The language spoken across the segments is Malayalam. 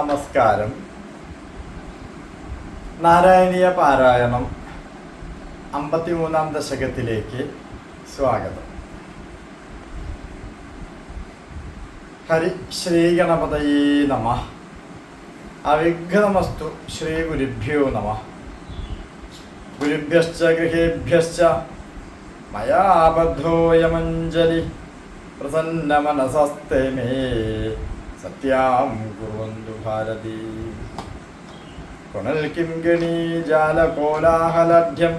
നമസ്കാരം. നാരായണീയ പാരായണം അമ്പത്തിമൂന്നാം ദശകത്തിലേക്ക് സ്വാഗതം. ഹരി ശ്രീ ഗണപതയേ നമ. അവിഘ്നമസ്തു ശ്രീ ഗുരുഭ്യോ നമ. ഗുരുഭ്യശ്ച ഗൃഹേഭ്യശ്ച. മയാ ബദ്ധോയമഞ്ജലി പ്രസന്നമനസസ്തേ മേ. സത്യാം കുറുവന്തു ഭാരതി പുനൽ കിം ഗണീ ജാലകോലാഹലഢ്യം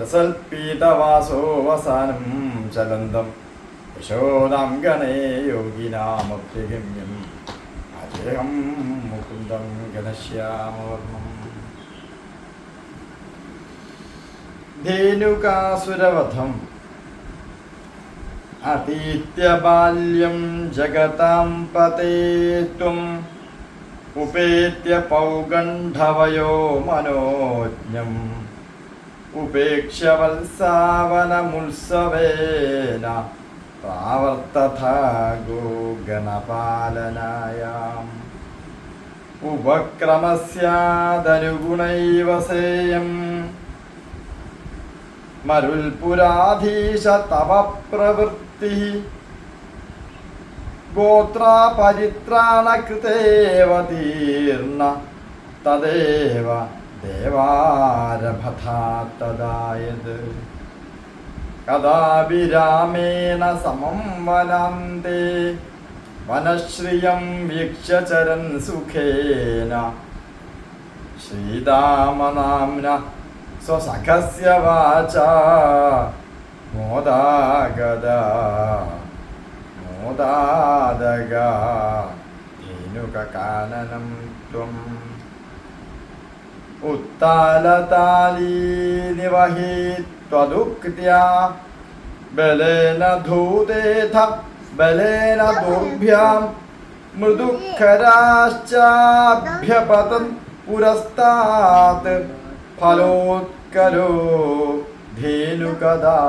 രസൽപീതവാസോവസാനം ചലന്തം യശോദാം ഗണേ യോഗിനാമഭ്യഗമ്യം അജയം മുകുന്ദം ഗണശ്യാമവർമ്മം. ധേനുകാസുരവധം. അതീത്യ ബാല്യം ജഗതാം പതേ ത്വം ഉപേത്യ പൗഗണ്ഡവയോ മനോജ്ഞം ഉപേക്ഷ്യ വത്സാവനമുത്സവേന പ്രാവർത്തഥ ഗോഗണപാലനായാം ഉപക്രമസ്യാദനുഗുണൈവ സേയം മരുൽപുരാധീശ തവ പ്രവൃത്തി ഗോത്രാപരിത്രാണകൃതേവ തീർണ തദേവ ദേവാരഭഥാത്തദായത് കഥാപി രാമേണ സമം വനാന്തേ വനശ്രിയം വീക്ഷചരൻ സുഖേന. ശ്രീരാമനാംന സ്വസഖസ്യ വാച. മോദാഗത മോദാദഗ ധേനുകാനനം ത്വം. ത്വദുക്ത്യാ ബലേന ധൂതേഥ ബലേന ദുർഭ്യാം മൃദുഖരാശ്ചാഭ്യപതൻ പുരസ്താത് ഫലോത്കരോ ധേനുകദാനവോപി.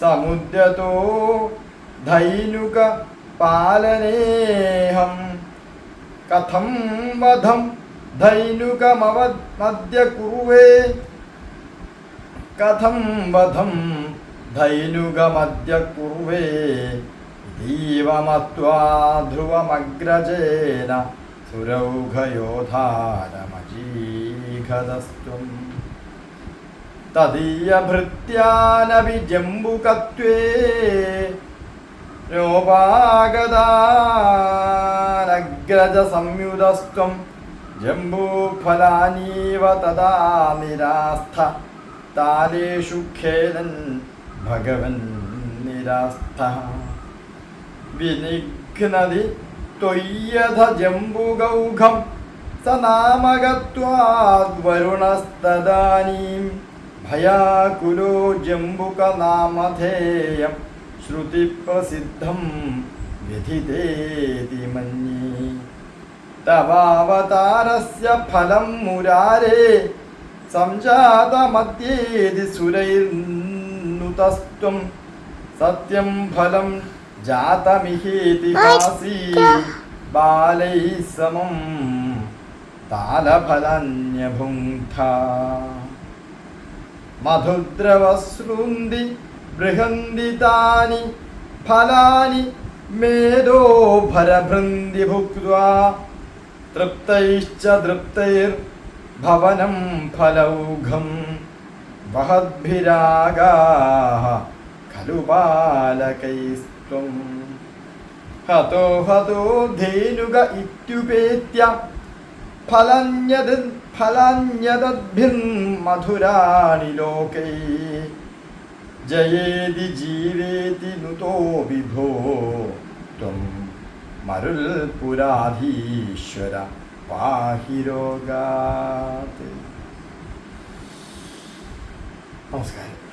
സമുദ്രതോ ധൈനുക പാലനേഹം കഥം വധം ധൈനുകമവദ്യ കുറുവേ കഥം വധം ധൈനുകമദ്യ കുറുവേ ദീവമത്വാ ധ്രുവമഗ്രജേന. സുരൗഘയോധാരമജീഘതസ്ത്വം തദീയഭൃത്യാനപി ജംബുകത്വേ നോപാഗതാനഗ്രജ സംയുതസ്ത്വം ജംബൂഫലാനീവ തദാ നിരാസ്ഥ. താലേഷു ഖേലൻ ഭഗവൻ നിരാസ്ഥ. വിനിഘ്നതി ത്വയ്യഥ ജംബുഗൗഘം സനാമകത്വാദ്വരുണസ്തദാനീം ഭയാകുലോ ജംബുകനാമധേയം ശ്രുതിപ്രസിദ്ധം വിധിതേതി മന്യേ. തവാവതാരസ്യ ഫലം മുരാരേ സംജാതമധ്യേതി സുരൈർനുതസ്ത്വം സത്യം ഫലം ജാതമിഹേതിഹാസീ ബാലൈ സമം താലഫലന്യഭുങ്ധ മധുദ്രവസൃന്തി ബൃഹന്തി താനി ഫലാനി മേധോ ഭരഭൃന്തി ഭുക്വാ തൃപ്തൈശ്ച തൃപ്തൈർ ഭവനം ഫലൗഘം ഖലു खलु ത്വം. ഹതോ ഹതോ ധേനുക ഇത്യുപേത്യ. ഫലഞ്ഞത് ഫലഞ്ഞതദ്ഭിർമധുരാണി ലോകൈ. ജയേതി ജീവേതി നുതോ വിഭോ ത്വം. മരുൾ പുരാധീശ്വര പാഹിരോഗാത്. നമസ്കാരം.